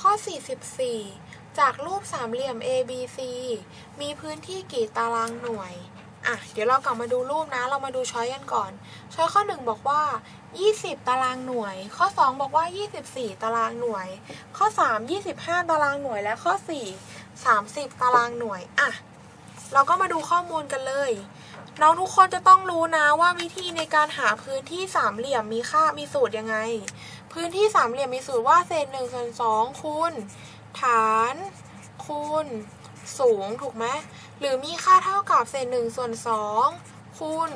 ข้อ 44 จากรูปสามเหลี่ยม ABC มีพื้นที่กี่ตารางหน่วย อะ เดี๋ยวเรากลับมาดูรูปนะ เรามาดูช้อยกันก่อน ช้อยข้อ 1 บอกว่า 20 ตารางหน่วย ข้อ 2 บอกว่า 24 ตารางหน่วย ข้อ 3 25 ตารางหน่วย และข้อ 4 30 ตารางหน่วย อะ เราก็มาดูข้อมูลกันเลย น้องทุกคนจะต้องรู้นะว่าวิธีในการหาพื้นที่สามเหลี่ยมมีค่ามีสูตรยังไง พื้นที่สามเหลี่ยมมีสูตรว่าเศษหนึ่งส่วนสองคูณฐานคูณสูงถูกไหมหรือมีค่าเท่ากับเศษหนึ่งส่วนสองคูณ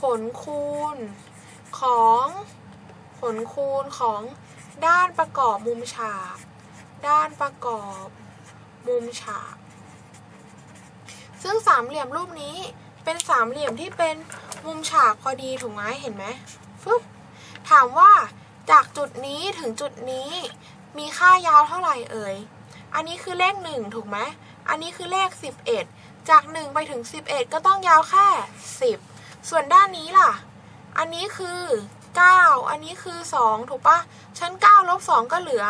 ผลคูณของผลคูณของด้านประกอบมุมฉาก ด้านประกอบมุมฉาก ซึ่งสามเหลี่ยมรูปนี้ เป็นสามเหลี่ยมที่เป็นมุมฉากพอดีถูกไหมเห็นไหมฟึบถามว่าจากจุดนี้ถึงจุดนี้มีค่ายาวเท่าไหร่เอ่ย อันนี้คือเลขหนึ่งถูกไหม อันนี้คือเลข 11 จาก 1 ไปถึง 11 ก็ต้องยาวแค่ 10 ส่วนด้านนี้ล่ะ อันนี้คือ 9 อันนี้คือ 2 ถูกปะชั้น9ลบ2ก็เหลือ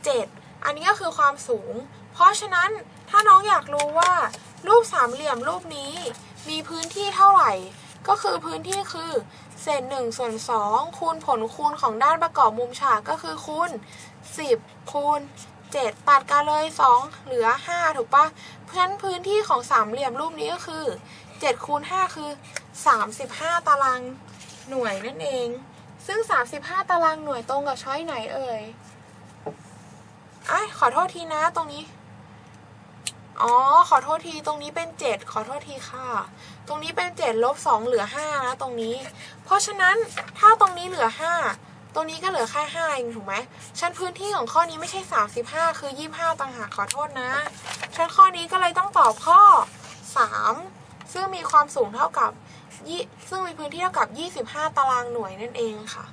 7 อันนี้ก็คือความสูง เพราะฉะนั้นถ้าน้องอยากรู้ว่า รูปสามเหลี่ยมรูปนี้ มีพื้นที่เท่าไหร่ ก็คือพื้นที่คือ เศษหนึ่งส่วนสองคูณผลคูณของด้านประกอบมุมฉากก็คือคูณ10 คูณ 7 ตัดกันเลย 2 เหลือ 5 ถูกปะเพราะฉะนั้นพื้นที่ของสามเหลี่ยมรูปนี้ก็คือ7คูณ5คือ 35 ตารางหน่วยนั่นเอง ซึ่ง 35 ตารางหน่วยตรงกับช้อยไหนเอ่ยไอ้ยขอโทษทีนะตรงนี้ อ๋อ ขอโทษทีตรงนี้เป็น 7 ขอโทษทีค่ะ ตรงนี้เป็น 7 ลบ 2 เหลือ5นะตรงนี้ เพราะฉะนั้นถ้าตรงนี้เหลือ 5 ตรงนี้ก็เหลือแค่5เองถูกไหมชั้นพื้นที่ของข้อนี้ไม่ใช่ 35 คือ 25ต่างหากขอโทษนะ ชั้นข้อนี้ก็เลยต้องตอบข้อ 3 ซึ่งมีความสูงเท่ากับยี่ซึ่งมีพื้นที่เท่ากับ 25 ตารางหน่วยนั่นเองค่ะ